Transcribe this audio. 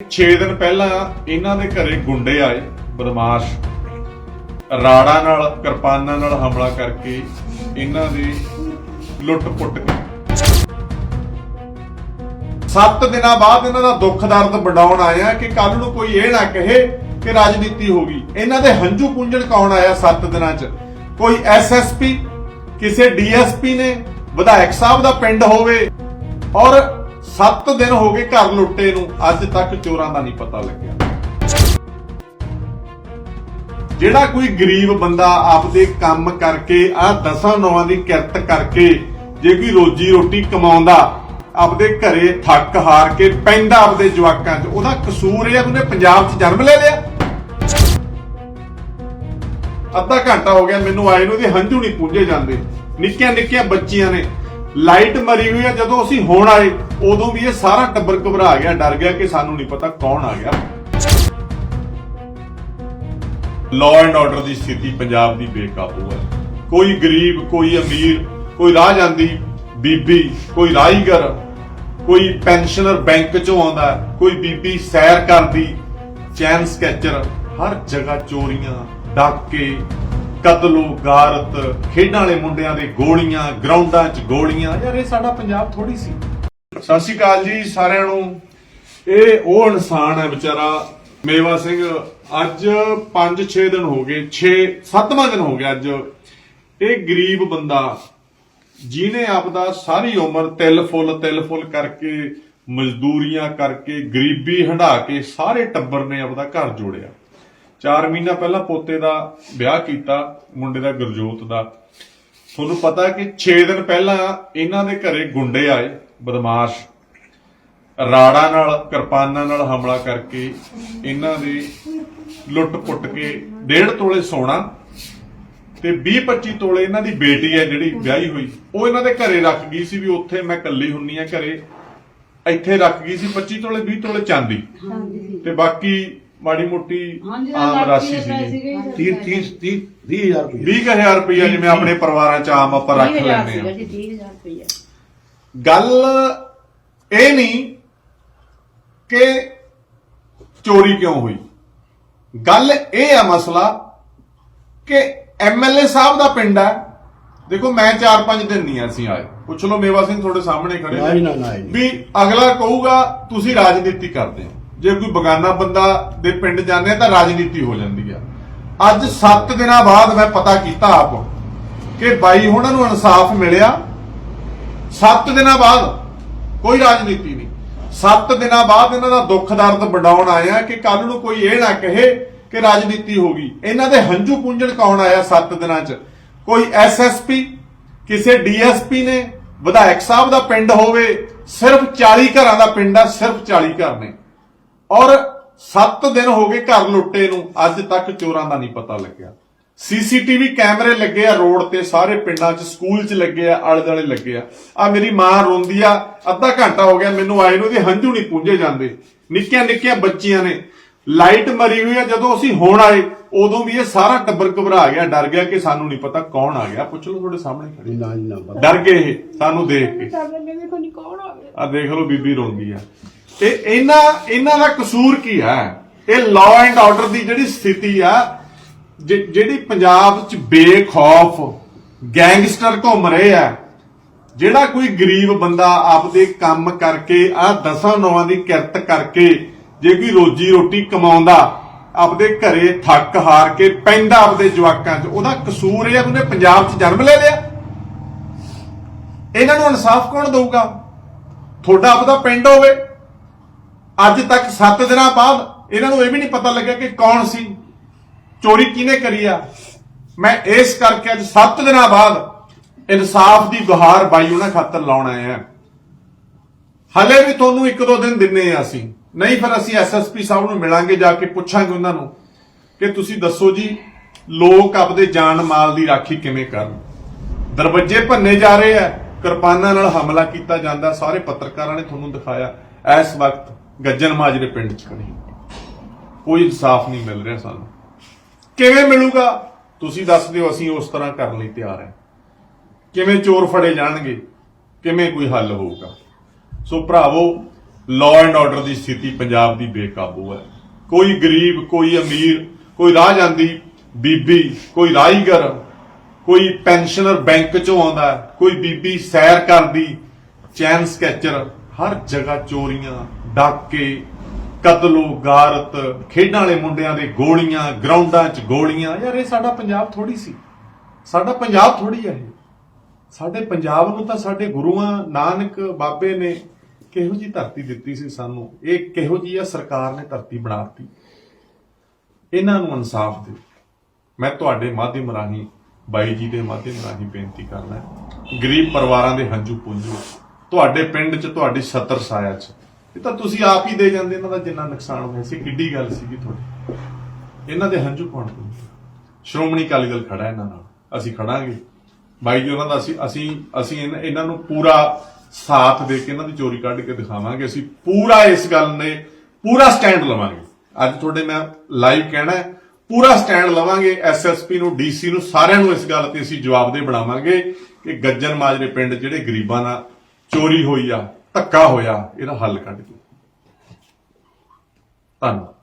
6 ਦਿਨ ਪਹਿਲਾਂ ਇਹਨਾਂ ਦੇ ਘਰੇ ਗੁੰਡੇ ਆਏ, ਬਦਮਾਸ਼। ਰਾੜਾਂ ਨਾਲ, ਕਿਰਪਾਨਾਂ ਨਾਲ ਹਮਲਾ ਕਰਕੇ ਇਹਨਾਂ ਦੀ ਲੁੱਟ-ਪੁੱਟ ਕੀਤੀ। ਸੱਤ ਦਿਨਾਂ ਬਾਅਦ ਇਹਨਾਂ ਦਾ ਦੁੱਖ ਦਰਦ ਵਡਾਉਣ ਆਇਆ ਕਿ ਕੱਲ ਨੂੰ ਕੋਈ ਇਹ ਨਾ ਕਹੇ ਕਿ ਰਾਜਨੀਤੀ ਹੋ ਗਈ। ਇਹਨਾਂ ਦੇ ਹੰਝੂ ਪੁੰਝਣ ਕੌਣ ਆਇਆ ਸੱਤ ਦਿਨਾਂ 'ਚ? ਕੋਈ ਐਸਐਸਪੀ ਕਿਸੇ ਡੀਐਸਪੀ ਨੇ, ਵਿਧਾਇਕ ਸਾਹਿਬ ਦਾ ਪਿੰਡ ਹੋਵੇ ਔਰ 7 ਦਿਨ ਹੋ ਗਏ ਘਰ ਲੁੱਟੇ ਨੂੰ। ਅੱਜ ਤੱਕ ਚੋਰਾਂ ਦਾ ਨਹੀਂ ਪਤਾ ਲੱਗਿਆ। ਜਿਹੜਾ ਕੋਈ ਗਰੀਬ ਬੰਦਾ ਆਪਦੇ ਕੰਮ ਕਰਕੇ, ਆ ਦਸਾਂ ਨੌਆਂ ਦੀ ਕਿਰਤ ਕਰਕੇ ਜੇ ਕੋਈ ਰੋਜੀ ਰੋਟੀ ਕਮਾਉਂਦਾ, ਆਪਦੇ ਘਰੇ ਥੱਕ ਹਾਰ ਕੇ ਪੈਂਦਾ ਆਪਦੇ ਜਵਾਕਾਂ 'ਚ, ਉਹਦਾ ਕਸੂਰ ਇਹ ਉਹਨੇ ਪੰਜਾਬ 'ਚ ਜਨਮ ਲੈ ਲਿਆ। ਅੱਧਾ ਘੰਟਾ ਹੋ ਗਿਆ, ਮੈਨੂੰ ਆਏ ਨੂੰ ਇਹਦੇ ਹੰਝੂ ਨਹੀਂ ਪੂੰਝੇ ਜਾਂਦੇ। ਨਿੱਕੀਆਂ ਨਿੱਕੀਆਂ ਬੱਚੀਆਂ ਨੇ ਲਾਈਟ ਮਰੀ ਹੋਈ ਆ, ਜਦੋਂ ਅਸੀਂ ਹੁਣ ਆਏ, ਉਦੋਂ ਵੀ ਇਹ ਸਾਰਾ ਟੱਬਰ ਘਬਰਾ ਗਿਆ, ਡਰ ਗਿਆ ਕਿ ਸਾਨੂੰ ਨਹੀਂ ਪਤਾ ਕੌਣ ਆ ਗਿਆ। ਲਾਅ ਐਂਡ ਆਰਡਰ ਦੀ ਸਥਿਤੀ ਪੰਜਾਬ ਦੀ ਬੇਕਾਬੂ ਹੈ। ਕੋਈ ਗਰੀਬ, ਕੋਈ ਅਮੀਰ, ਕੋਈ ਰਾਹ ਜਾਂਦੀ, ਬੀਬੀ, ਕੋਈ ਰਾਈਗਰ ਕੋਈ ਪੈਨਸ਼ਨਰ ਬੈਂਕ ਚੋਂ ਆਉਂਦਾ, ਕੋਈ ਬੀਬੀ ਸੈਰ ਕਰਦੀ, ਚੈਨ ਸਕੈਚਰ, ਹਰ ਜਗ੍ਹਾ ਚੋਰੀਆਂ, ਡਾਕੇ ਕਤਲੋ ਗਾਰਤ ਖੇਡਾਂ ਵਾਲੇ ਮੁੰਡਿਆਂ ਦੇ ਗੋਲੀਆਂ, ਗਰਾਊਂਡਾਂ 'ਚ ਗੋਲੀਆਂ। ਯਾਰ ਇਹ ਸਾਡਾ ਪੰਜਾਬ ਥੋੜੀ ਸੀ। ਸਤਿ ਸ਼੍ਰੀ ਅਕਾਲ ਜੀ ਸਾਰਿਆਂ ਨੂੰ। ਇਹ ਉਹ ਇਨਸਾਨ ਹੈ ਵਿਚਾਰਾ, ਮੇਵਾ ਸਿੰਘ। ਅੱਜ 5-6 ਦਿਨ ਹੋ ਗਏ 6 7ਵਾਂ ਦਿਨ ਹੋ ਗਿਆ ਅੱਜ। ਇਹ ਗਰੀਬ ਬੰਦਾ, ਜਿਹਨੇ ਆਪਦਾ ਸਾਰੀ ਉਮਰ ਤਿਲ ਫੁੱਲ ਤਿਲ ਫੁੱਲ ਕਰਕੇ, ਮਜ਼ਦੂਰੀਆਂ ਕਰਕੇ, ਗਰੀਬੀ ਹੰਢਾ ਕੇ ਸਾਰੇ ਟੱਬਰ ਨੇ ਆਪਦਾ ਘਰ ਜੋੜਿਆ। 4 ਮਹੀਨਾ ਪਹਿਲਾਂ ਪੋਤੇ ਦਾ ਵਿਆਹ ਕੀਤਾ ਮੁੰਡੇ ਦਾ ਗੁਰਜੋਤ ਦਾ। ਤੁਹਾਨੂੰ ਪਤਾ ਕਿ 6 ਦਿਨ ਪਹਿਲਾਂ ਇਹਨਾਂ ਦੇ ਘਰੇ ਗੁੰਡੇ ਆਏ ਬਦਮਾਸ਼। ਰਾੜਾਂ ਨਾਲ ਕਿਰਪਾਨਾਂ ਨਾਲ ਹਮਲਾ ਕਰਕੇ ਇਹਨਾਂ ਦੀ ਲੁੱਟ-ਪੁੱਟ ਕੇ ਡੇਢ ਤੋਲੇ ਸੋਨਾ ਤੇ 20-25 ਤੋਲੇ ਇਹਨਾਂ ਦੀ ਬੇਟੀ ਹੈ ਜਿਹੜੀ ਵਿਆਹੀ ਹੋਈ। ਉਹ ਇਹਨਾਂ ਦੇ ਘਰੇ ਰੱਖ ਗਈ ਸੀ ਵੀ ਉੱਥੇ ਮੈਂ ਇਕੱਲੀ ਹੁੰਨੀ ਆ ਘਰੇ। ਇੱਥੇ ਰੱਖ ਗਈ ਸੀ 25 ਤੋਲੇ 20 ਤੋਲੇ ਚਾਂਦੀ। ਤੇ ਬਾਕੀ ਮਾੜੀ ਮੋਟੀ ਹਾਂਜੀ ਆਮ ਰਾਸ਼ੀ ਸੀ ਸੀ 30 30 30 30000 ਰੁਪਏ 20000 ਰੁਪਇਆ ਜਿਵੇਂ ਆਪਣੇ ਪਰਿਵਾਰਾਂ ਚ ਆਮ ਆਪਾਂ ਰੱਖ ਲੈਂਦੇ ਆ 30000 ਰੁਪਏ ਗੱਲ ਇਹ ਨਹੀਂ ਕਿ ਚੋਰੀ ਕਿਉਂ ਹੋਈ। ਗੱਲ ਇਹ ਆ ਮਸਲਾ ਕਿ ਐਮਐਲਏ ਸਾਹਿਬ ਦਾ ਪਿੰਡ ਹੈ। ਦੇਖੋ ਮੈਂ 4-5 ਦਿਨ ਨਹੀਂ ਅਸੀਂ ਆਏ। ਪੁੱਛ ਲਓ ਮੇਵਾ ਸਿੰਘ ਤੁਹਾਡੇ ਸਾਹਮਣੇ ਖੜੇ ਨਾ ਨੇ। ਜੀ, ਨਾ, ਨਾ ਜੀ। ਵੀ ਅਗਲਾ ਕਹੂਗਾ ਤੁਸੀਂ ਰਾਜਨੀਤੀ ਕਰਦੇ ਹੋ। ਜੇ ਕੋਈ ਬਗਾਨਾ ਬੰਦਾ ਦੇ ਪਿੰਡ ਜਾਂਦੇ ਆ ਤਾਂ ਰਾਜਨੀਤੀ ਹੋ ਜਾਂਦੀ ਆ। ਅੱਜ 7 ਦਿਨਾਂ ਬਾਅਦ ਮੈਂ ਪਤਾ ਕੀਤਾ ਆਪ ਕਿ ਬਾਈ ਉਹਨਾਂ ਨੂੰ ਇਨਸਾਫ ਮਿਲਿਆ। 7 ਦਿਨਾਂ ਬਾਅਦ ਕੋਈ ਰਾਜਨੀਤੀ ਨਹੀਂ। 7 ਦਿਨਾਂ ਬਾਅਦ ਇਹਨਾਂ ਦਾ ਦੁੱਖ ਦਰਦ ਵਡਾਉਣ ਆਇਆ ਕਿ ਕੱਲ ਨੂੰ ਕੋਈ ਇਹ ਨਾ ਕਹੇ ਕਿ ਰਾਜਨੀਤੀ ਹੋ ਗਈ। ਇਹਨਾਂ ਦੇ ਹੰਝੂ ਪੁੰਝਣ ਕੌਣ ਆਇਆ 7 ਦਿਨਾਂ 'ਚ? ਕੋਈ ਐਸਐਸਪੀ ਕਿਸੇ ਡੀਐਸਪੀ ਨੇ? ਵਿਧਾਇਕ ਸਾਹਿਬ ਦਾ ਪਿੰਡ ਹੋਵੇ, ਸਿਰਫ 40 ਘਰਾਂ ਦਾ ਪਿੰਡ ਆ, ਸਿਰਫ 40 ਘਰ ਨੇ। ਔਰ 7 ਦਿਨ ਹੋ ਗਏ ਘਰ ਲੁੱਟੇ ਨੂੰ। ਅੱਜ ਤੱਕ ਚੋਰਾਂ ਦਾ ਨਹੀਂ ਪਤਾ ਲੱਗਿਆ। ਸੀਸੀਟੀਵੀ ਕੈਮਰੇ ਲੱਗੇ ਆ ਰੋਡ ਤੇ ਸਾਰੇ ਪਿੰਡਾਂ 'ਚ ਸਕੂਲ 'ਚ ਲੱਗੇ ਆ ਆਲੇ ਦੁਆਲੇ ਲੱਗੇ ਆ। ਆ ਮੇਰੀ ਮਾਂ ਰੋਂਦੀ ਆ ਅੱਧਾ ਘੰਟਾ ਹੋ ਗਿਆ ਮੈਨੂੰ ਆਏ ਨੂੰ ਇਹਦੇ ਹੰਝੂ ਨਹੀਂ ਪੂੰਝੇ ਜਾਂਦੇ। ਨਿੱਕੀਆਂ ਨਿੱਕੀਆਂ ਬੱਚੀਆਂ ਨੇ। ਲਾਈਟ ਮਰੀ ਹੋਈ ਆ ਜਦੋਂ ਅਸੀਂ ਹੁਣ ਆਏ ਉਦੋਂ ਵੀ ਇਹ ਸਾਰਾ ਟੱਬਰ ਘਬਰਾ ਗਿਆ ਡਰ ਗਿਆ ਕਿ ਸਾਨੂੰ ਨਹੀਂ ਪਤਾ ਕੌਣ ਆ ਗਿਆ। ਪੁੱਛ ਲਓ ਤੁਹਾਡੇ ਸਾਹਮਣੇ ਖੜੇ। ਨਾ ਨਾ। ਡਰ ਗਏ ਇਹ ਸਾਨੂੰ ਦੇਖ ਕੇ। ਮੇਰੇ ਕੋਲ ਨਹੀਂ ਕੌਣ ਆ ਗਿਆ? ਆ ਦੇਖ ਲਓ ਬੀਬੀ ਰੋਂਦੀ ਆ। ਤੇ ਇਹਨਾਂ ਇਹਨਾਂ ਦਾ ਕਸੂਰ ਕੀ ਹੈ? ਇਹ ਲਾਅ ਐਂਡ ਆਰਡਰ ਦੀ ਜਿਹੜੀ ਸਥਿਤੀ ਆ ਜਿਹੜੀ ਪੰਜਾਬ 'ਚ ਬੇਖੌਫ ਗੈਂਗਸਟਰ ਘੁੰਮ ਰਹੇ ਆ, ਜਿਹੜਾ ਕੋਈ ਗਰੀਬ ਬੰਦਾ ਆਪਦੇ ਕੰਮ ਕਰਕੇ, ਆ ਦਸਾਂ ਨੌਆਂ ਦੀ ਕਿਰਤ ਕਰਕੇ ਜੇ ਕੋਈ ਰੋਜੀ ਰੋਟੀ ਕਮਾਉਂਦਾ, ਆਪਦੇ ਘਰੇ ਥੱਕ ਹਾਰ ਕੇ ਪੈਂਦਾ ਆਪਦੇ ਜਵਾਕਾਂ 'ਚ, ਉਹਦਾ ਕਸੂਰ ਇਹ ਆ, ਉਹਨੇ ਪੰਜਾਬ 'ਚ ਜਨਮ ਲੈ ਲਿਆ। ਇਹਨਾਂ ਨੂੰ ਇਨਸਾਫ ਕੌਣ ਦਊਗਾ? ਤੁਹਾਡਾ ਆਪਦਾ ਪਿੰਡ ਹੋਵੇ। ਅੱਜ ਤੱਕ 7 ਦਿਨਾਂ ਬਾਅਦ ਇਹਨਾਂ ਨੂੰ ਇਹ ਵੀ ਨਹੀਂ ਪਤਾ ਲੱਗਿਆ ਕਿ ਕੌਣ ਸੀ, ਚੋਰੀ ਕਿਹਨੇ ਕਰੀ ਆ। ਮੈਂ ਇਸ ਕਰਕੇ ਅੱਜ 7 ਦਿਨਾਂ ਬਾਅਦ ਇਨਸਾਫ ਦੀ ਗੁਹਾਰ ਬਾਈ ਉਹਨਾਂ ਖਾਤਰ ਲਾਉਣ ਆਏ ਆ ਹਲੇ ਵੀ ਤੁਹਾਨੂੰ ਇੱਕ ਦੋ ਦਿਨ ਦਿੰਨੇ ਆ ਅਸੀਂ। ਨਹੀਂ ਫਿਰ ਅਸੀਂ ਐਸਐਸਪੀ ਸਾਹਿਬ ਨੂੰ ਮਿਲਾਂਗੇ ਜਾ ਕੇ ਪੁੱਛਾਂਗੇ ਉਹਨਾਂ ਨੂੰ ਕਿ ਤੁਸੀਂ ਦੱਸੋ ਜੀ, ਲੋਕ ਆਪਦੇ ਜਾਨ ਮਾਲ ਦੀ ਰਾਖੀ ਕਿਵੇਂ ਕਰਨ। ਦਰਵਾਜ਼ੇ ਭੰਨੇ ਜਾ ਰਹੇ ਆ। ਕਿਰਪਾਨਾਂ ਨਾਲ ਹਮਲਾ ਕੀਤਾ ਜਾਂਦਾ, ਸਾਰੇ ਪੱਤਰਕਾਰਾਂ ਨੇ ਤੁਹਾਨੂੰ ਦਿਖਾਇਆ। ਇਸ ਵਕਤ ਗੱਜਨ ਮਾਜਰੇ ਪਿੰਡ ਚ ਖੜੀ ਕੋਈ ਇਨਸਾਫ ਨਹੀਂ ਮਿਲ ਰਿਹਾ ਸਾਨੂੰ। ਕਿਵੇਂ ਮਿਲੂਗਾ? ਤੁਸੀਂ ਦੱਸ ਦਿਓ, ਅਸੀਂ ਉਸ ਤਰ੍ਹਾਂ ਕਰਨ ਲਈ ਤਿਆਰ ਹਾਂ। ਕਿਵੇਂ ਚੋਰ ਫੜੇ ਜਾਣਗੇ? ਕਿਵੇਂ ਕੋਈ ਹੱਲ ਹੋਊਗਾ? ਸੋ ਭਰਾਵੋ ਲਾਅ ਐਂਡ ਆਰਡਰ ਦੀ ਸਥਿਤੀ ਪੰਜਾਬ ਦੀ ਬੇਕਾਬੂ ਹੈ। ਕੋਈ ਗਰੀਬ, ਕੋਈ ਅਮੀਰ, ਕੋਈ ਰਾਹ ਜਾਂਦੀ, ਬੀਬੀ, ਕੋਈ ਰਾਹੀਗਰ ਕੋਈ ਪੈਨਸ਼ਨਰ ਬੈਂਕ ਚੋਂ ਆਉਂਦਾ, ਕੋਈ ਬੀਬੀ ਸੈਰ ਕਰਦੀ, ਚੈਨ ਸਕੈਚਰ, ਹਰ ਜਗ੍ਹਾ ਚੋਰੀਆਂ, ਡਾਕੇ, ਕਤਲੋ, ਗਾਰਤ, ਖੇਡਾਂ ਵਾਲੇ ਮੁੰਡਿਆਂ ਦੇ ਗੋਲੀਆਂ, ਗਰਾਊਂਡਾਂ 'ਚ ਗੋਲੀਆਂ। ਯਾਰ ਇਹ ਸਾਡਾ ਪੰਜਾਬ ਥੋੜੀ ਸੀ। ਸਾਡਾ ਪੰਜਾਬ ਥੋੜੀ ਹੈ ਇਹ। ਸਾਡੇ ਪੰਜਾਬ ਨੂੰ ਤਾਂ ਸਾਡੇ ਗੁਰੂਆਂ, ਨਾਨਕ, ਬਾਬੇ ਨੇ ਕਿਹੋ ਜੀ ਧਰਤੀ ਦਿੱਤੀ ਸੀ ਸਾਨੂੰ? ਇਹ ਕਿਹੋ ਜੀ ਆ? ਸਰਕਾਰ ਨੇ ਧਰਤੀ ਬਣਾਤੀ ਇਹਨਾਂ ਨੂੰ ਇਨਸਾਫ ਦਿਓ। ਮੈਂ ਤੁਹਾਡੇ ਮਾਧਿਅਮ ਰਾਹੀਂ ਬਾਈ ਜੀ ਦੇ ਮਾਧਿਅਮ ਰਾਹੀਂ ਬੇਨਤੀ ਕਰਨਾ ਗਰੀਬ ਪਰਿਵਾਰਾਂ ਦੇ ਹੰਝੂ ਪੁੰਝੂ ਤੁਹਾਡੇ ਪਿੰਡ 'ਚ ਤੁਹਾਡੀ ਛਤਰ ਸਾਇਆ 'ਚ। ਇਹ ਤਾਂ ਤੁਸੀਂ ਆਪ ਹੀ ਦੇ ਜਾਂਦੇ ਇਹਨਾਂ ਦਾ ਜਿੰਨਾ ਨੁਕਸਾਨ ਹੋਇਆ ਸੀ ਕਿੱਡੀ ਗੱਲ ਸੀਗੀ ਤੁਹਾਡੀ। ਇਹਨਾਂ ਦੇ ਹੰਝੂ ਕੌਣ ਪੁੰਝੂ ਸ਼੍ਰੋਮਣੀ ਅਕਾਲੀ ਦਲ ਖੜਾ ਇਹਨਾਂ ਨਾਲ। ਅਸੀਂ ਖੜਾਂਗੇ। ਬਾਈ ਜੀ ਉਹਨਾਂ ਦਾ ਅਸੀਂ ਅਸੀਂ ਅਸੀਂ ਇਹਨਾਂ- ਇਹਨਾਂ ਨੂੰ ਪੂਰਾ ਸਾਥ ਦੇ ਕੇ ਇਹਨਾਂ ਦੀ ਚੋਰੀ ਕੱਢ ਕੇ ਦਿਖਾਵਾਂਗੇ। ਅਸੀਂ ਪੂਰਾ ਇਸ ਗੱਲ ਨੇ ਪੂਰਾ ਸਟੈਂਡ ਲਵਾਂਗੇ। ਅੱਜ ਤੁਹਾਡੇ ਮੈਂ ਲਾਈਵ ਕਹਿਣਾ ਹੈ, ਪੂਰਾ ਸਟੈਂਡ ਲਵਾਂਗੇ ਐਸਐਸਪੀ ਨੂੰ ਡੀਸੀ ਨੂੰ, ਸਾਰਿਆਂ ਨੂੰ ਇਸ ਗੱਲ ਤੇ ਅਸੀਂ ਜਵਾਬਦੇ ਬਣਾਵਾਂਗੇ ਕਿ ਗੱਜਣ ਮਾਜਰੇ ਪਿੰਡ ਜਿਹੜੇ ਗਰੀਬਾਂ ਨਾਲ ਚੋਰੀ ਹੋਈ ਆ, ਧੱਕਾ ਹੋਇਆ, ਇਹਦਾ ਹੱਲ ਕੱਢ ਦਿਓ ਧੰਨਵਾਦ।